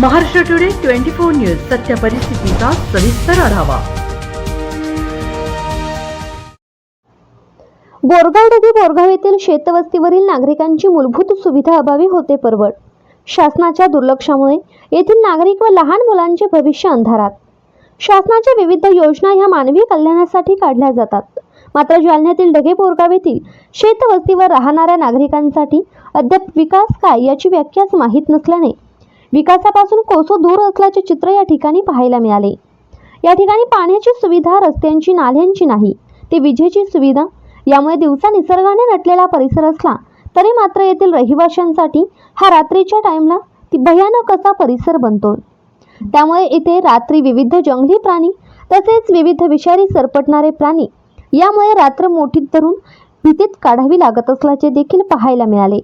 Maharashtra today twenty four news सत्य परिस्थितीचा सविस्तर आढावा. बोरगाव डगे बोरगाव येथील शेतवस्तीवरील नागरिकांची मूलभूत सुविधा अभावी होते परवड. शासनाच्या दुर्लक्षामुळे येथील नागरिक व लहान मुलांचे भविष्य अंधारात. शासनाच्या विविध योजना ह्या मानवी कल्याणासाठी काढल्या जातात. मात्र जालन्यातील डगे बोरगाव येथील शेतवस्तीवर राहणाऱ्या नागरिकांसाठी अद्याप विकास काय याची व्याख्याच माहीत नसल्याने विकासापासून कोसो दूर असल्याचे चित्र या ठिकाणी पाहायला मिळाले. या ठिकाणी पाण्याची सुविधा रस्त्यांची नाल्यांची नाही ते विजेची सुविधा. यामुळे दिवसा निसर्गाने नटलेला परिसर असला तरी मात्र येथील रहिवाशांसाठी हा रात्रीच्या टाइमला ती भयानक असा परिसर बनतो. त्यामुळे इथे रात्री विविध जंगली प्राणी तसेच विविध विषारी सरपटणारे प्राणी यामुळे रात्र मोठीत धरून भीतीत काढावी लागत असल्याचे देखील पाहायला मिळाले.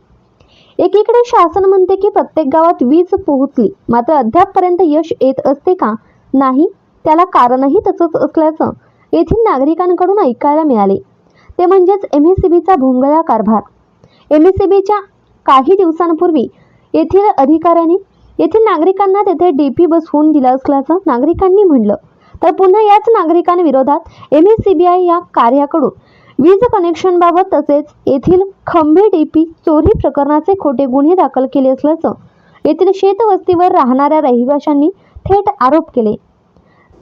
एकीकडे शासन म्हणते की प्रत्येक गावात वीज पोहोचली मात्र अद्यापपर्यंत यश येत असते का? नाही त्याला कारणही तसंच असल्याचं येथील नागरिकांकडून ऐकायला मिळाले. ते म्हणजेच एम एस सी बीचा भोंगळा कारभार. एम एस सी बीच्या काही दिवसांपूर्वी येथील अधिकाऱ्यांनी येथील नागरिकांना तेथे डी पी बसवून दिला असल्याचं नागरिकांनी म्हणलं तर पुन्हा याच नागरिकांविरोधात M S C B I या कार्याकडून वीज कनेक्शनबाबत तसेच येथील खंबे डीपी चोरी प्रकरणाचे खोटे गुन्हे दाखल केले असल्याचं येथील शेतवस्तीवर राहणाऱ्या रहिवाशांनी थेट आरोप केले.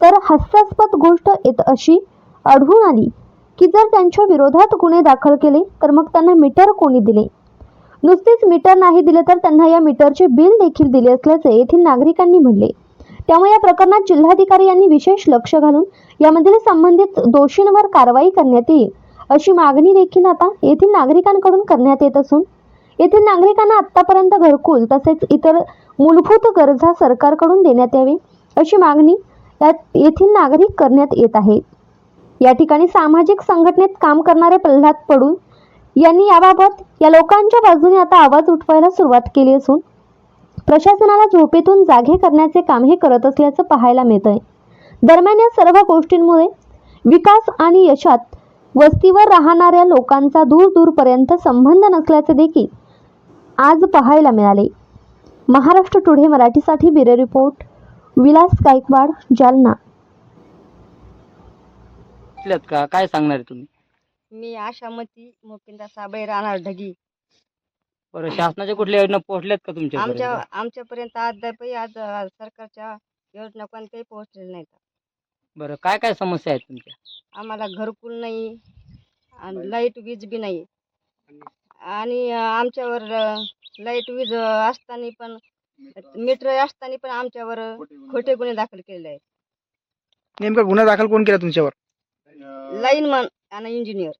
तर हास्यास्पद गोष्ट येत अशी आढळून आली की जर त्यांच्या विरोधात गुन्हे दाखल केले तर मग त्यांना मीटर कोणी दिले? नुसतेच मीटर नाही दिले तर त्यांना या मीटरचे बिल देखील दिले असल्याचे येथील नागरिकांनी म्हणले त्यामुळे या प्रकरणात जिल्हाधिकारी यांनी विशेष लक्ष घालून यामधील संबंधित दोषींवर कारवाई करण्यात येईल. अशी मागणी देखील आता येथील नागरिकांकडून करण्यात येत असून येथील नागरिकांना आतापर्यंत घरकुल तसेच इतर मूलभूत गरजा सरकारकडून देण्यात यावी अशी मागणी येथील नागरिक करण्यात येत आहे या ठिकाणी सामाजिक संघटनेत काम करणारे प्रल्हाद पडून यांनी याबाबत या लोकांच्या बाजूने आता आवाज उठवायला सुरुवात केली असून प्रशासनाला झोपेतून जागे करण्याचे काम हे करत असल्याचं पाहायला मिळतंय. दरम्यान या सर्व गोष्टींमुळे विकास आणि यशात वस्तीवर राहणाऱ्या लोकांचा दूर दूरपर्यंत संबंध नसल्याचे देखील आज पाहायला मिळाले. महाराष्ट्र टुडे मराठीसाठी ब्युरो रिपोर्ट विलास गायकवाड जालना. का? काय सांगणार आहे तुम्ही? मी आशामती मोकिंदा साबळे राहणार ढगी. बरं शासनाच्या कुठल्या योजना पोहोचल्यात का तुमच्या आमच्या आमच्यापर्यंत अद्यापही आज सरकारच्या योजना कोणत्याही पोहोचलेल्या नाहीत. बरं काय काय समस्या आहेत तुमच्या? आम्हाला घरकुल नाही आणि लाइट वीज बी नाही. आणि? आमच्यावर लाइट वीज असताना पण मीटर असताना पण आमच्यावर खोटे गुन्हे दाखल केलेले आहेत. नेमका गुन्हा दाखल कोण केला तुमच्यावर? लाईनमन आणि इंजिनियर.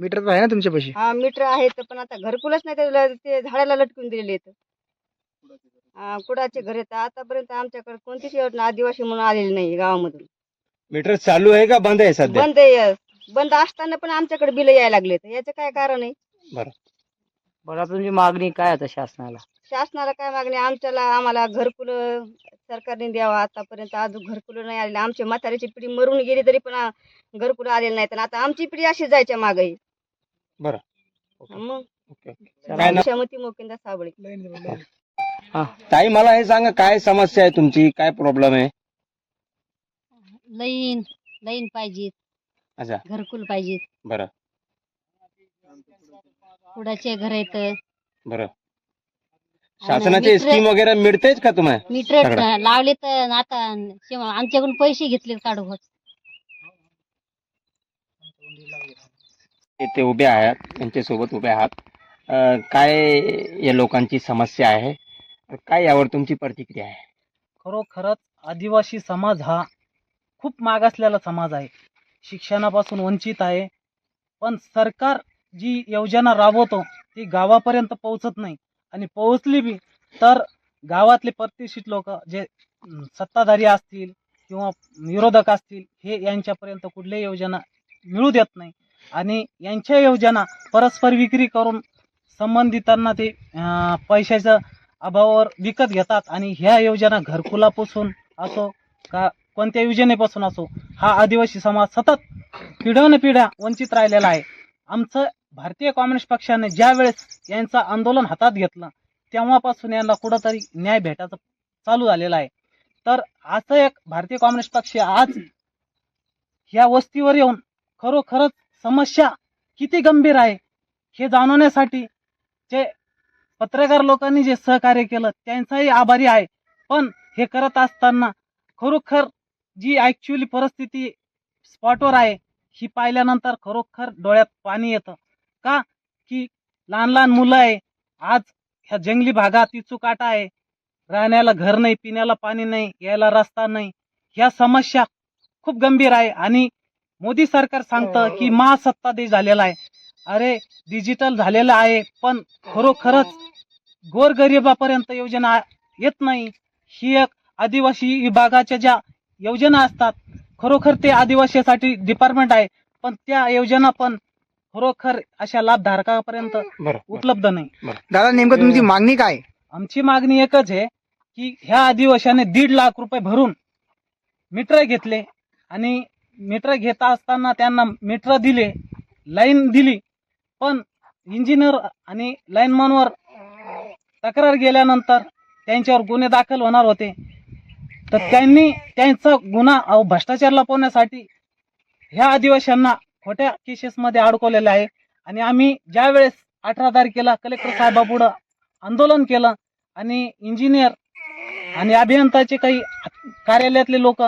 मीटर तर आहे ना तुमच्यापाशी? हा मीटर आहेत पण आता घरकुलच नाही त्याला ते झाडाला लटकून दिलेले आहेत. कुडाचे घर आहेत आतापर्यंत आमच्याकडे कोणतीच योजना आदिवासी म्हणून आलेली नाही गावामधून. मीटर चालू आहे का? बंद आहे सध्या? बंद आहे. बंद असताना पण आमच्याकडे बिल यायला लागले याचं काय कारण आहे? बरं. आता तुमची मागणी काय आता शासनाला? शासनाला काय मागणी? आमच्याला आम्हाला घरकुल सरकारने द्यावा. आतापर्यंत अजून घरकुल नाही आलेले. आमच्या म्हाताऱ्याची पिढी मरून गेली तरी पण घरकुल आलेले नाहीत. आणि आता आमची पिढी अशी जायच्या मागे. बरं. मग? ओके. काय नाव? क्षमती मोकिंदा साबळे. ताई मला हे सांगा काय समस्या आहे तुमची? काय प्रॉब्लेम आहे? लाईन लाईन पाहिजे अच्छा. घरकुल पाहिजे बरं. कुडाचे घर आहेत. बरं. शासनाचे मीटर- स्कीम वगैरे मिळतेच का तुम्हाला मीटर सगळं. लावले तर आता. शेव- आमच्याकडून पैसे घेतले काढून. ते उभे आहात त्यांच्यासोबत उभे आहात. अं, काय या लोकांची समस्या आहे? काय यावर तुमची प्रतिक्रिया आहे? खरोखरच आदिवासी समाज हा खूप मागासलेला समाज आहे. शिक्षणापासून वंचित आहे. पण सरकार जी योजना राबवतो ती गावापर्यंत पोहोचत नाही. आणि पोहोचली बी तर गावातले प्रतिष्ठित लोक जे सत्ताधारी असतील किंवा विरोधक असतील हे यांच्यापर्यंत कुठल्याही योजना मिळू देत नाही. आणि यांच्या योजना परस्पर विक्री करून संबंधितांना ते पैशाचं अभावावर विकत घेतात आणि ह्या योजना घरकुलापासून असो का कोणत्या योजनेपासून असो हा आदिवासी समाज सतत पिढ्यान पिढ्या वंचित राहिलेला आहे. आमचं भारतीय कम्युनिस्ट पक्षाने ज्या वेळेस यांचं आंदोलन हातात घेतलं तेव्हापासून यांना कुठंतरी न्याय भेटायचं चालू झालेला आहे. तर असं एक भारतीय कम्युनिस्ट पक्ष आज ह्या वस्तीवर येऊन खरोखरच समस्या किती गंभीर आहे हे जाणवण्यासाठी जे पत्रकार लोकांनी जे सहकार्य केलं त्यांचाही आभारी आहे. पण हे करत असताना खरोखर जी ॲक्च्युली परिस्थिती स्पॉटवर आहे ही पाहिल्यानंतर खरोखर डोळ्यात पाणी येतं. का? की लहान लहान मुलं आहे आज ह्या जंगली भागात इचुकाटा आहे. राहण्याला घर नाही पिण्याला पाणी नाही यायला रस्ता नाही. ह्या समस्या खूप गंभीर आहे आणि मोदी सरकार सांगतं की महासत्ता देश झालेला आहे. अरे डिजिटल झालेलं आहे पण खरोखरच गोरगरिबापर्यंत योजना येत नाही. ही एक आदिवासी विभागाच्या ज्या योजना असतात खरोखर ते आदिवासीसाठी डिपार्टमेंट आहे पण त्या योजना पण खरोखर अशा लाभधारकापर्यंत उपलब्ध नाही. दादा नेमकं तुमची मागणी काय? आमची मागणी एकच आहे की ह्या आदिवाशाने दीड लाख रुपये भरून मीटर घेतले आणि मीटर घेता असताना त्यांना मीटर दिले लाईन दिली पण इंजिनियर आणि लाईनमॅनवर तक्रार गेल्यानंतर त्यांच्यावर गुन्हे दाखल होणार होते. तर त्यांनी त्यांचा गुन्हा भ्रष्टाचार लपवण्यासाठी ह्या आदिवासींना खोट्या केसेसमध्ये अडकवलेलं आहे. आणि आम्ही ज्या वेळेस अठरा तारखेला कलेक्टर साहेबापुढं आंदोलन केलं आणि इंजिनियर आणि अभियंताचे काही कार्यालयातले लोक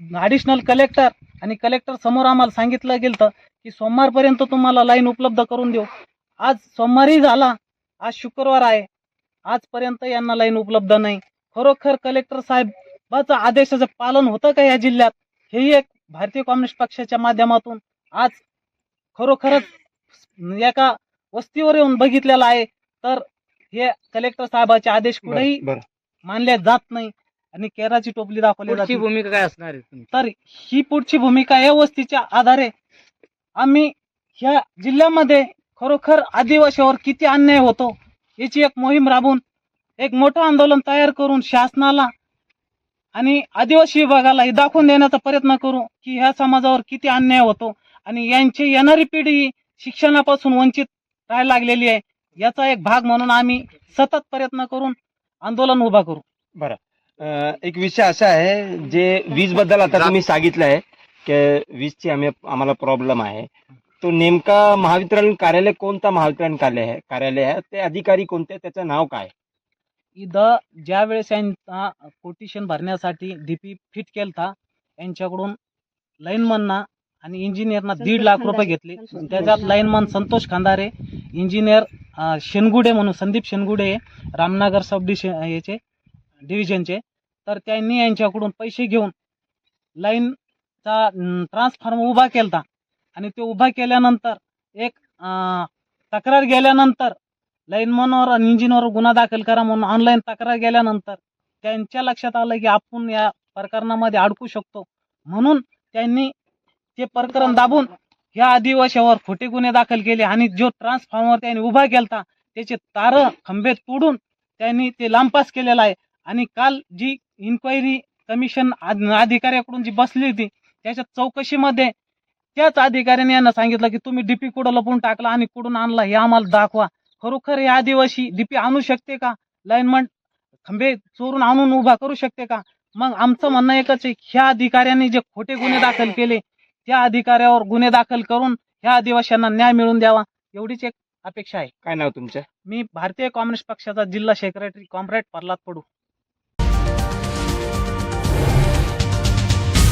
ॲडिशनल कलेक्टर आणि कलेक्टर समोर आम्हाला सांगितलं गेलं की सोमवारपर्यंत तुम्हाला लाईन उपलब्ध करून देऊ. आज सोमवारी झाला आज शुक्रवार आहे. आजपर्यंत यांना लाईन उपलब्ध नाही. खरोखर कलेक्टर साहेबाचं आदेशाचं पालन होतं का या जिल्ह्यात? हेही एक भारतीय कम्युनिस्ट पक्षाच्या माध्यमातून आज खरोखरच एका वस्तीवर येऊन बघितलेलं आहे. तर हे कलेक्टर साहेबाचे आदेश कुठेही मानले जात नाही आणि केराची टोपली दाखवली भूमिका काय असणार तर ही पुढची भूमिका या वस्तीच्या आधारे आम्ही ह्या जिल्ह्यामध्ये खरोखर आदिवासीवर किती अन्याय होतो याची एक मोहीम राबवून एक मोठं आंदोलन तयार करून शासनाला आणि आदिवासी विभागाला हे दाखवून देण्याचा प्रयत्न करू की ह्या समाजावर किती अन्याय होतो आणि यांची येणारी पिढी ही शिक्षणापासून वंचित राहायला लागलेली आहे याचा एक भाग म्हणून आम्ही सतत प्रयत्न करून आंदोलन उभा करू. अं, एक विषय असा आहे जे वीजबद्दल आता तुम्ही सांगितलं आहे की वीजची आम्ही आम्हाला प्रॉब्लेम आहे. तो नेमका महावितरण कार्यालय कोणता महावितरण कार्यालय आहे? कार्यालय आहे. ते अधिकारी कोणते? त्याचं नाव काय? इथं ज्या वेळेस यांचा कोटेशन भरण्यासाठी डीपी फिट केलता यांच्याकडून लाईनमनना आणि इंजिनियरना दीड लाख रुपये घेतले. त्याच्यात लाईनमन संतोष खांदारे इंजिनियर शेनगुडे म्हणून संदीप शेनगुडे रामनगर सब डिशन याचे डिव्हिजनचे. तर त्यांनी यांच्याकडून पैसे घेऊन चा ट्रान्सफॉर्मर उभा केलता. आणि ते उभा केल्यानंतर एक तक्रार गेल्यानंतर लाईनमनवर आणि इंजिनवर गुन्हा दाखल करा म्हणून ऑनलाईन तक्रार गेल्यानंतर त्यांच्या लक्षात आलं की आपण या प्रकरणामध्ये अडकू शकतो. म्हणून त्यांनी ते प्रकरण दाबून ह्या आदिवासीवर खोटे गुन्हे दाखल केले आणि जो ट्रान्सफॉर्मर त्यांनी उभा केलता त्याचे तार खंबे तोडून त्यांनी ते लांबपास केलेला आहे. आणि काल जी इन्क्वायरी कमिशन अधिकाऱ्याकडून जी बसली होती त्याच्या चौकशीमध्ये त्याच अधिकाऱ्याने यांना सांगितलं की तुम्ही डीपी कुठं लपवून टाकला आणि कुठून आणला हे आम्हाला दाखवा. खरोखर हे आदिवासी डीपी आणू शकते का? लाईनमन खंबे चोरून आणून उभा करू शकते का? मग आमचं म्हणणं एकच आहे ह्या अधिकाऱ्यांनी जे खोटे गुन्हे दाखल केले त्या अधिकाऱ्यावर गुन्हे दाखल करून ह्या आदिवासींना न्याय मिळवून द्यावा. एवढीच एक अपेक्षा आहे. काय नाव तुमचं? मी भारतीय कम्युनिस्ट पक्षाचा जिल्हा सेक्रेटरी कॉम्रेड प्रल्हाद पडू.